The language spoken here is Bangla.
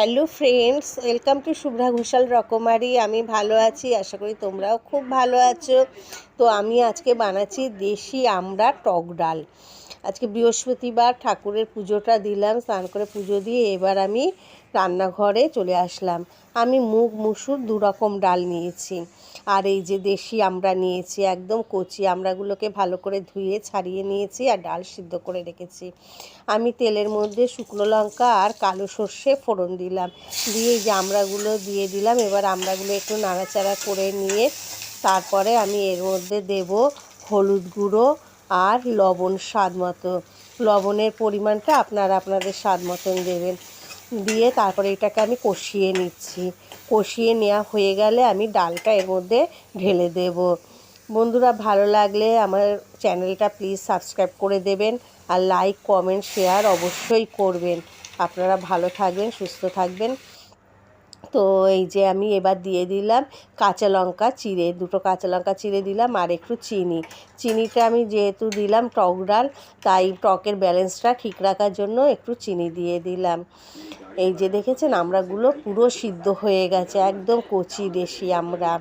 Hello friends, welcome to Shubhra Ghoshal Rokomari. আমি ভালো আছি, আশা করি তোমরাও খুব ভালো আছো। তো আমি আজকে বানাচ্ছি দেশি আমরা টক ডাল। আজকে বৃহস্পতিবার ঠাকুরের পুজোটা দিলাম, স্নান করে পুজো দিয়ে এবার আমি রান্নাঘরে চলে আসলাম। আমি মুগ, মুসুর দু রকম ডাল নিয়েছি। আর এই যে দেশি আমরা নিয়েছি, একদম কচি আমরাগুলোকে ভালো করে ধুয়ে ছাড়িয়ে নিয়েছি আর ডাল সিদ্ধ করে রেখেছি। আমি তেলের মধ্যে শুকনো লঙ্কা আর কালো সর্ষে ফোড়ন দিলাম। দিয়ে এই যে আমরাগুলো দিয়ে দিলাম, এবার আমরাগুলো একটু নাড়াচাড়া করে নিয়ে তারপরে আমি এর মধ্যে দেব হলুদ গুঁড়ো আর লবণ স্বাদ মতো। লবণের পরিমাণটা আপনারা আপনাদের স্বাদ মতন দেবেন। দিয়ে তারপরে এটাকে আমি কষিয়ে নিচ্ছি। কষিয়ে নেওয়া হয়ে গেলে আমি ডালটা এর মধ্যে ঢেলে দেব। বন্ধুরা, ভালো লাগলে আমার চ্যানেলটা প্লিজ সাবস্ক্রাইব করে দেবেন আর লাইক, কমেন্ট, শেয়ার অবশ্যই করবেন। আপনারা ভালো থাকবেন, সুস্থ থাকবেন। তো এই যে আমি এবার দিয়ে দিলাম কাঁচা লঙ্কা চিড়ে, দুটো কাঁচা লঙ্কা চিড়ে দিলাম আর একটু চিনি। চিনিটা আমি যেহেতু দিলাম টক ডাল, তাই টকের ব্যালেন্সটা ঠিক রাখার জন্য একটু চিনি দিয়ে দিলাম। এই যে দেখেছেন, আমরাগুলো পুরো সিদ্ধ হয়ে গেছে, একদম কচি দেশি আমরা।